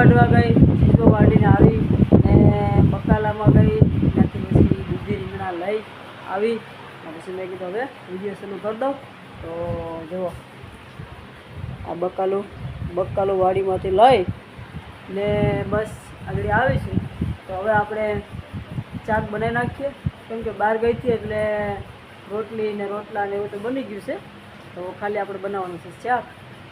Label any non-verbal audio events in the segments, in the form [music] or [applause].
વાટવા ગઈ, સીધો વાડીને આવી ને બકાલામાં ગઈ, ત્યાંથી પછી દૂધી રીંગણા લઈ આવી. પછી મેં કીધું, હવે વીડિયો શરૂ કરી દઉં. તો જુઓ, આ બકાલું બકાલું વાડીમાંથી લઈ ને બસ આગળ આવીશું. તો હવે આપણે ચાક બનાવી નાખીએ. કેમ કે બહાર ગઈ હતી એટલે રોટલી ને રોટલા ને એવું તો બની ગયું છે. તો ખાલી આપણે બનાવવાનું છે શાક.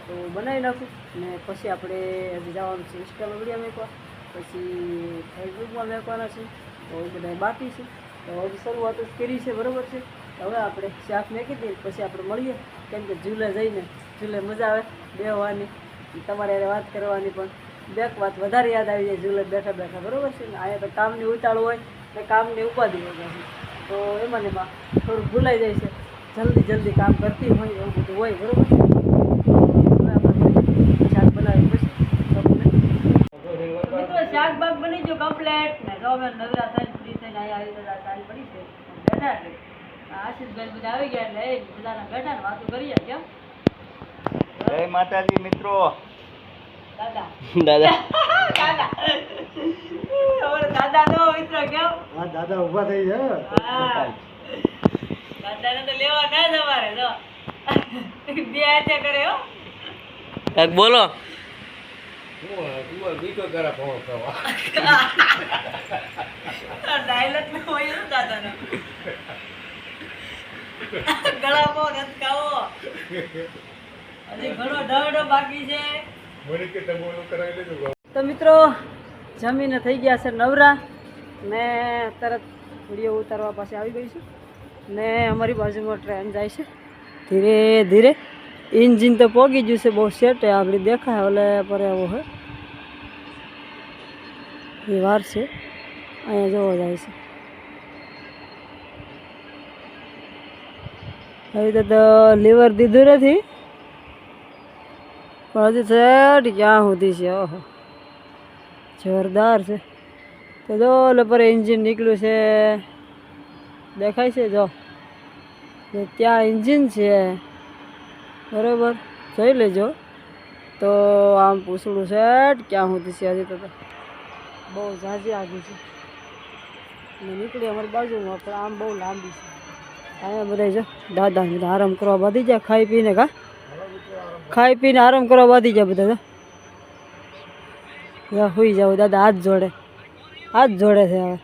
તો બનાવી નાખું ને પછી આપણે હજી જવાનું છે ઇન્સ્ટામાં વીડિયો મેકવા. પછી ફેસબુકમાં મેકવાના છે. તો એ બધા બાકી છે. તો હજી શરૂઆત જ કરી છે, બરાબર છે? હવે આપણે શાક મેકી દઈએ પછી આપણે મળીએ. કેમ કે ઝૂલે જઈને ઝૂલે મજા આવે બેહવાની. તમારે વાત કરવાની પણ. બેક વાત વધારે યાદ આવી જાય ઝૂલે બેઠા બેઠા, બરાબર છે? ને અહીંયા તો કામની ઉતાળ હોય ને કામની ઉપાધિ હોય પાછી. તો એમાં ને એમાં થોડું ભૂલાઈ જાય છે. જલ્દી જલ્દી કામ કરતી હોય એવું બધું હોય, બરાબર છે હવે આપણે શાક બનાવી પછી મિત્રો શાક બાગ બની ગયો કમ્પ્લેટ ને જો અમે નવરા થઈને ફ્રી થઈને અહીંયા આવી બધા સારી પડી છે. બેઠા છે. આશીષભાઈ બધા આવી ગયા એટલે એ બધાના બેઠા ને વાતો કરીએ કેમ જય માતાજી મિત્રો. દાદા. દાદા. [laughs] દાદા. અમારે દાદા નો મિત્રો કેમ હા દાદા ઊભા થઈ જાય હા. દાદાને તો લેવા ના જ. અમારે બે હાથે કરે હો બોલો. તો મિત્રો, જમીને થઈ ગયા છે નવરા. ને તરત વીડિયો ઉતારવા પાસે આવી ગઈ છું. ને અમારી બાજુમાં ટ્રેન જાય છે. ધીરે ધીરે ઇન્જિન તો પોગી ગયું છે, બહુ સેટ આગળ દેખાય, ઓલે પર એવો હે. એ વાર છે, અહીંયા જોવો જાય છે. હવે તો લીવર દીધું નથી. પણ હજી સેટ ક્યાં સુધી છે, ઓહો. જોરદાર છે. તો જો ઓલે પર એન્જિન નીકળ્યું છે, દેખાય છે, જો. ત્યાં એન્જિન છે. બરાબર. જોઈ લેજો. તો આમ પૂછડું સેટ ક્યાં સુધી છે હજી તો બહુ ઝાઝી આગી છે. નીકળી અમારી બાજુમાં, પણ આમ બહુ લાંબી છે. અહીંયા બધા જો દાદા આરામ કરવા બાંધી જાય ખાઈ પીને કા? ખાઈ પીને આરામ કરવા બાંધી જાય બધા યા હોઈ જાવ દાદા, હાથ જોડે. હાથ જોડે છે હવે.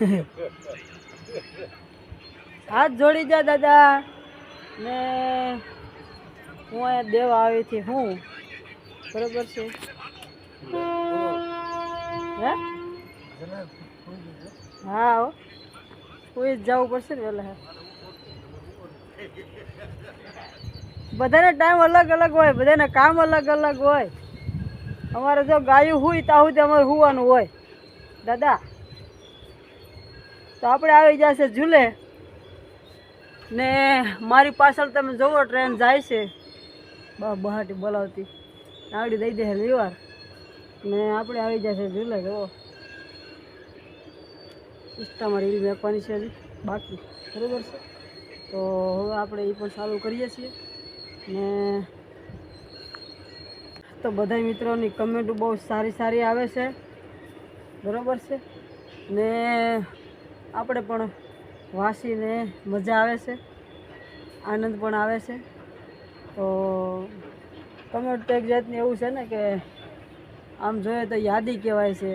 [laughs] હાથ જોડી જા દાદા. ને હું અહીંયા દેવા આવી હતી. હું? બરોબર છે. હે? કોઈ જવું પડશે ને વહેલા. બધાને ટાઈમ અલગ અલગ હોય, બધાને કામ અલગ અલગ હોય. અમારે જો ગાયું હોય ત્યાં સુધી અમારે હોવાનું હોય. દાદા, તો આપણે આવી જશે ઝૂલે. ને મારી પાછળ તમે જોવો ટ્રેન જાય છે. બહાટી બોલાવતી. આવડી દઈ દે લીવાર ને આપણે આવી જશે ઝૂલે જુઓ. ઇન્સ્ટામાં રીલ મેકવાની છે બાકી, બરાબર છે? તો હવે આપણે એ પણ ચાલુ કરીએ છીએ. ને તો બધા મિત્રોની કમેન્ટ બહુ સારી સારી આવે છે. બરાબર છે? ને આપણે પણ વાંચીને મજા આવે છે, આનંદ પણ આવે છે. તો કમેન્ટ તો એક જાતની એવું છે ને કે આમ જોઈએ તો યાદી કહેવાય છે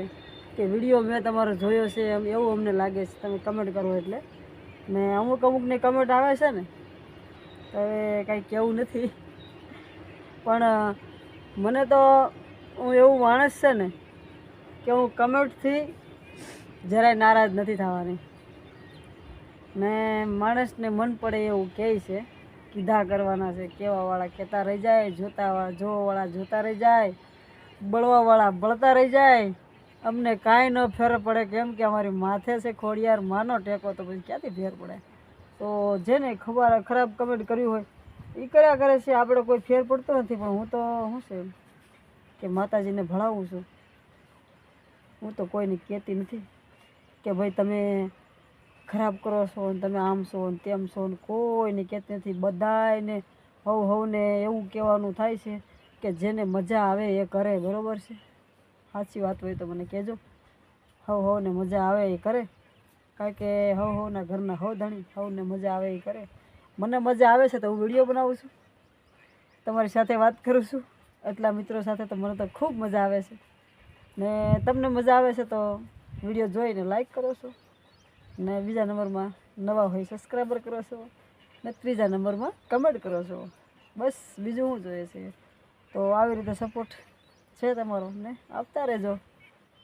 કે વીડિયો મેં તમારો જોયો છે એમ એવું અમને લાગે છે. તમે કમેન્ટ કરો એટલે. ને અમુક અમુકની કમેન્ટ આવે છે ને, તો હવે કાંઈ કહેવું નથી. પણ મને તો હું એવું માણસ છે ને કે હું કમેન્ટથી જરાય નારાજ નથી થવાની. ને માણસને મન પડે એવું કહે છે કીધા કરવાના છે કહેવાવાળા કહેતા રહી જાય જોતા જોવાવાળા જોતા રહી જાય, બળવાવાળા બળતા રહી જાય. અમને કાંઈ ન ફેર પડે કેમ કે અમારી માથે છે ખોડિયાર, માનો ટેકો તો પછી ક્યાંથી ફેર પડે? તો જેને ખબર, ખરાબ કમેન્ટ કર્યું હોય એ કર્યા કરે છે, આપણે કોઈ ફેર પડતો નથી, પણ હું તો શું છે કે માતાજીને ભણાવું છું. હું તો કોઈને કહેતી નથી કે ભાઈ, તમે ખરાબ કરો છો ને તમે આમ છો ને તેમ છો ને કોઈને કહેતી નથી બધાયને હવ હવને એવું કહેવાનું થાય છે કે જેને મજા આવે એ કરે, બરાબર છે? સાચી વાત હોય તો મને કહેજો. હવ હવને મજા આવે એ કરે. કારણ કે હવ હવના ઘરના હવ ધણી હવને મજા આવે એ કરે. મને મજા આવે છે તો હું વીડિયો બનાવું છું. તમારી સાથે વાત કરું છું. એટલા મિત્રો સાથે તો મને તો ખૂબ મજા આવે છે. ને તમને મજા આવે છે તો વીડિયો જોઈને લાઈક કરો છો. ને બીજા નંબરમાં નવા હોય સબસ્ક્રાઈબર કરો છો ને ત્રીજા નંબરમાં કમેન્ટ કરો છો. બસ બીજું શું જોઈએ છે. તો આવી રીતે સપોર્ટ છે તમારો ને આપતા રહેજો.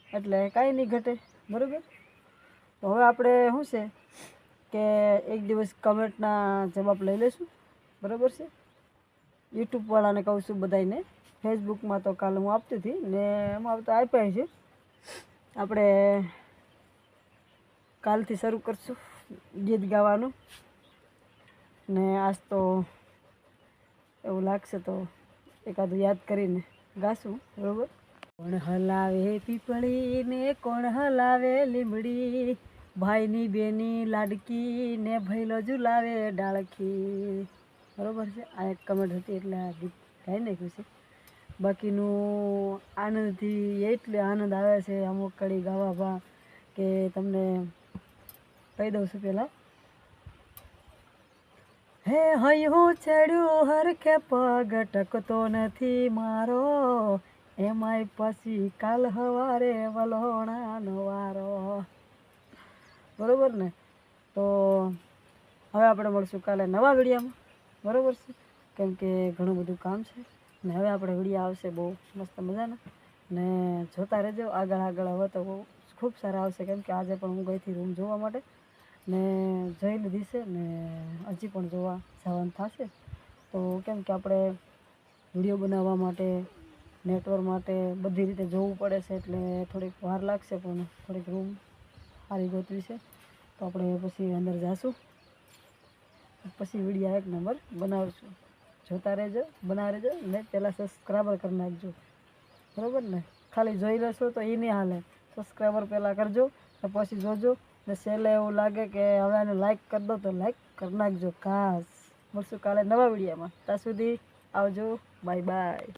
એટલે કાંઈ નહીં ઘટે, બરાબર? તો હવે આપણે શું છે કે એક દિવસ કમેન્ટના જવાબ લઈ લઈશું, બરાબર છે? યુટ્યુબવાળાને કહું છું બધાને ફેસબુકમાં તો કાલે હું આપતી હતી ને એમાં તો આપ્યા છે. આપણે કાલથી શરૂ કરશું ગીત ગાવાનું. ને આજ તો એવું લાગશે તો એકાદું યાદ કરીને ગાશું, બરોબર? કોણ હલાવે પીપળી ને કોણ હલાવે લીમડી? ભાઈની બેની લાડકી ને ભૈલો ઝુલાવે ડાળખી. બરોબર છે? આ એક કમેન્ટ હતી એટલે આ ગીત ગાઈ નાખ્યું છે. બાકીનું આનંદથી એટલે આનંદ આવે છે અમુક કડી ગાવા કે તમને કહી દઉં છું પહેલાં હે હૈયું ચડ્યું હરખે પગ ટકતો નથી મારો. એમાંય પછી કાલ હવારે વલોણાનો વારો બરોબર ને? તો હવે આપણે મળશું કાલે નવા વિડીયામાં. બરોબર છે? કેમ કે ઘણું બધું કામ છે. ને હવે આપણે વિડીયા આવશે બહુ મસ્ત મજાના. ને જોતા રહેજો. આગળ આગળ હવે તો બહુ ખૂબ સારા આવશે. કેમ કે આજે પણ હું ગઈ હતી રૂમ જોવા માટે. ને જોઈ લીધી ને હજી પણ જોવા જવાનું થશે. તો કેમ કે આપણે વીડિયો બનાવવા માટે નેટવર્ક માટે બધી રીતે જોવું પડે છે એટલે થોડીક વાર લાગશે પણ થોડીક રૂમ સારી ગોતવી છે. તો આપણે પછી અંદર જાશું. પછી વીડિયો એક નંબર બનાવશું. જોતા રહેજો બનાવી રહેજો ને પહેલાં સબસ્ક્રાઈબર કરી નાખજો. બરાબર ને? ખાલી જોઈ લેશો તો એ નહીં હાલે. સબસ્ક્રાઈબર પહેલાં કરજો ને પછી જોજો. ને છેલ્લે એવું લાગે કે હવે આને લાઈક કરી દો તો લાઈક કરી નાખજો. ખાસ. મળશું કાલે નવા વિડીયોમાં. ત્યાં સુધી આવજો. Bye bye